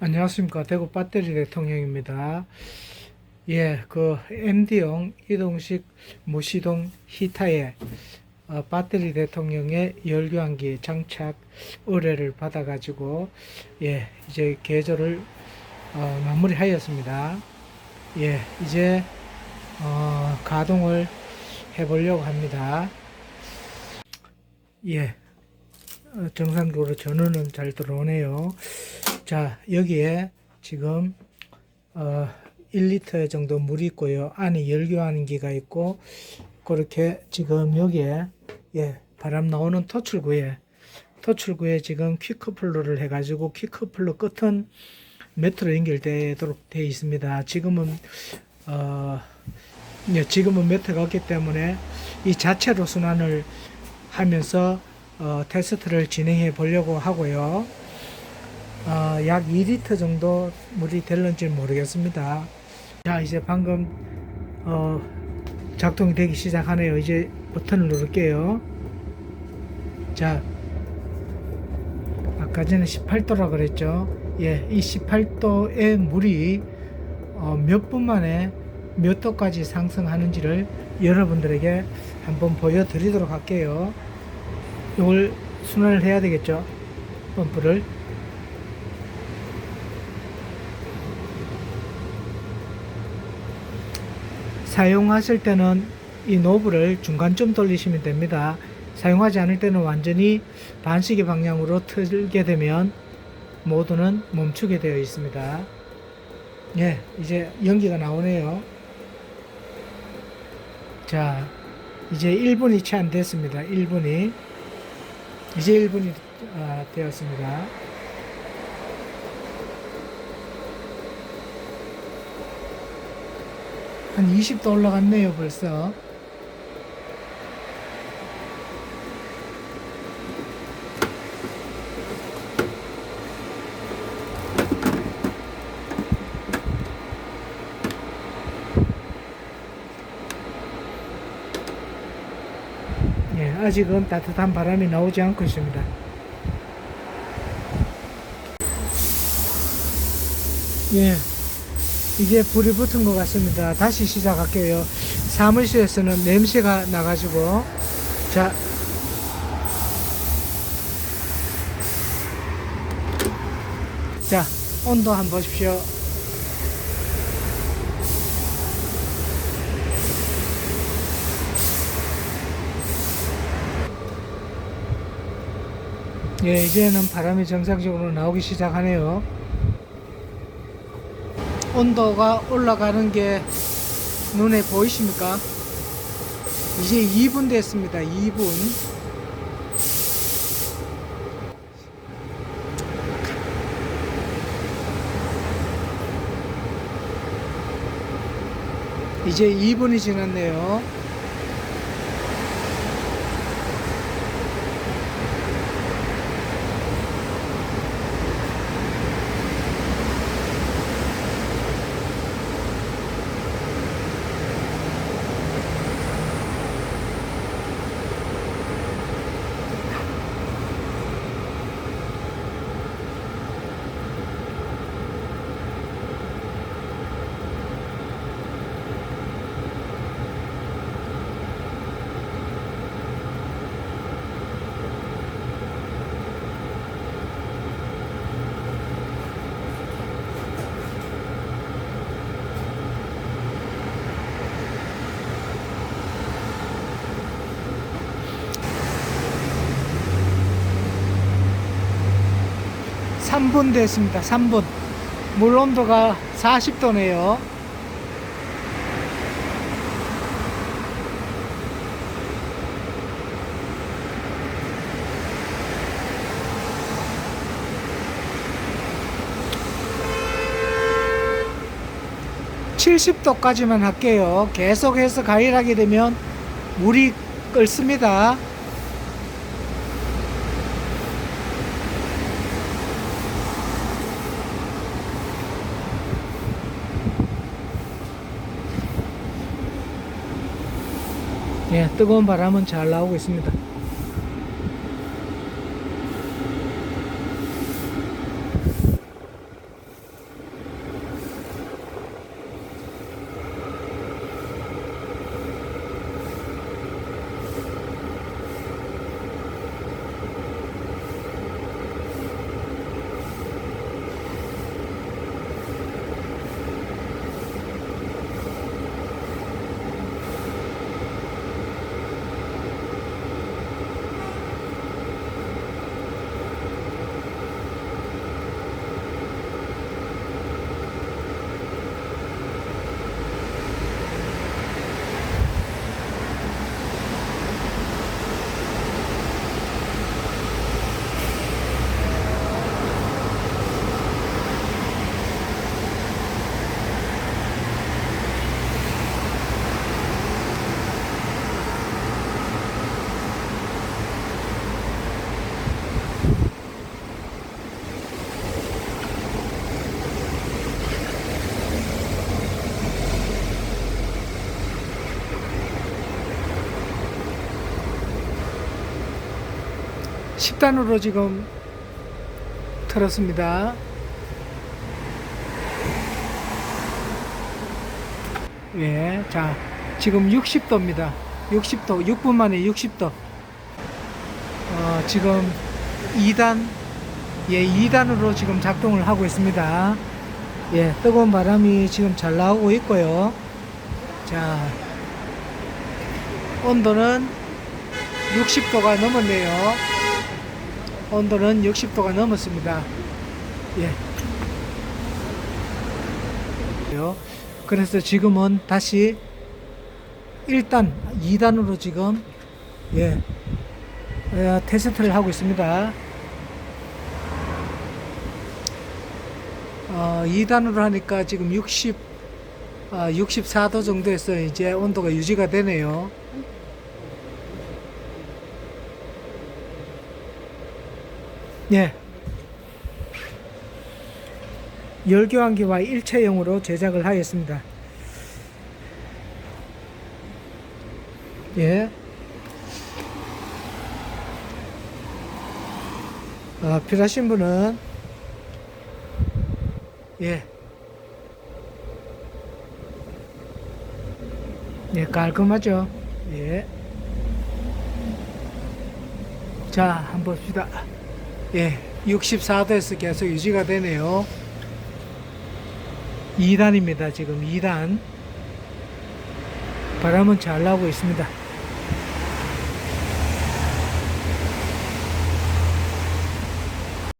안녕하십니까. 대구 배터리 대통령입니다. 예, 그 MD용 이동식 무시동 히타의 어, 배터리 대통령의 열교환기 장착 의뢰를 받아가지고 예, 이제 개조를 어, 마무리하였습니다. 예, 이제 어, 가동을 해보려고 합니다. 예, 어, 정상적으로 전원은 잘 들어오네요. 자, 여기에 지금 어 1리터 정도 물이 있고요. 안에 열교환기가 있고 그렇게 지금 여기에 예, 바람 나오는 토출구에 토출구에 지금 퀵커플러를 해 가지고 퀵커플러 끝은 매트로 연결되도록 되어 있습니다. 지금은 어 예, 지금은 매트가 없기 때문에 이 자체로 순환을 하면서 어, 테스트를 진행해 보려고 하고요. 어, 약 2리터 정도 물이 될는지 모르겠습니다. 자, 이제 방금 어, 작동이 되기 시작하네요. 이제 버튼을 누를게요. 자, 아까 전에 18도라 그랬죠. 예, 이 18도의 물이 어, 몇 분 만에 몇 도까지 상승하는지를 여러분들에게 한번 보여드리도록 할게요. 이걸 순환을 해야 되겠죠. 펌프를. 사용하실 때는 이 노브를 중간쯤 돌리시면 됩니다. 사용하지 않을 때는 완전히 반시계 방향으로 틀게 되면 모두는 멈추게 되어 있습니다. 예, 이제 연기가 나오네요. 자, 이제 1분이 채 안 됐습니다. 1분이. 이제 1분이 아, 되었습니다. 한 20도 올라갔네요, 벌써. 예, 아직은 따뜻한 바람이 나오지 않고 있습니다. 예, 이제 불이 붙은 것 같습니다. 다시 시작할게요. 사무실에서는 냄새가 나가지고, 자, 자, 온도 한번 보십시오. 예, 이제는 바람이 정상적으로 나오기 시작하네요. 온도가 올라가는 게 눈에 보이십니까? 이제 2분 됐습니다. 2분. 이제 2분이 지났네요. 삼분 됐습니다. 3분. 물 온도가 40도네요. (70도까지만) 할게요 계속해서 가열하게 되면 물이 끓습니다 예, 뜨거운 바람은 잘 나오고 있습니다. 10단으로 지금 틀었습니다. 예, 자, 지금 60도입니다. 60도, 6분 만에 60도. 어, 지금 2단, 예, 2단으로 지금 작동을 하고 있습니다. 예, 뜨거운 바람이 지금 잘 나오고 있고요. 자, 온도는 60도가 넘었네요. 온도는 60도가 넘었습니다. 예. 요. 그래서 지금은 다시 1단, 2단으로 지금 예, 어, 테스트를 하고 있습니다. 어, 2단으로 하니까 지금 60, 아, 64도 정도에서 이제 온도가 유지가 되네요. 예. 열교환기와 일체형으로 제작을 하였습니다. 예. 어, 필요하신 분은 예. 예, 깔끔하죠. 예. 자, 한번 봅시다. 예, 64도에서 계속 유지가 되네요. 2단입니다. 지금 2단. 바람은 잘 나오고 있습니다.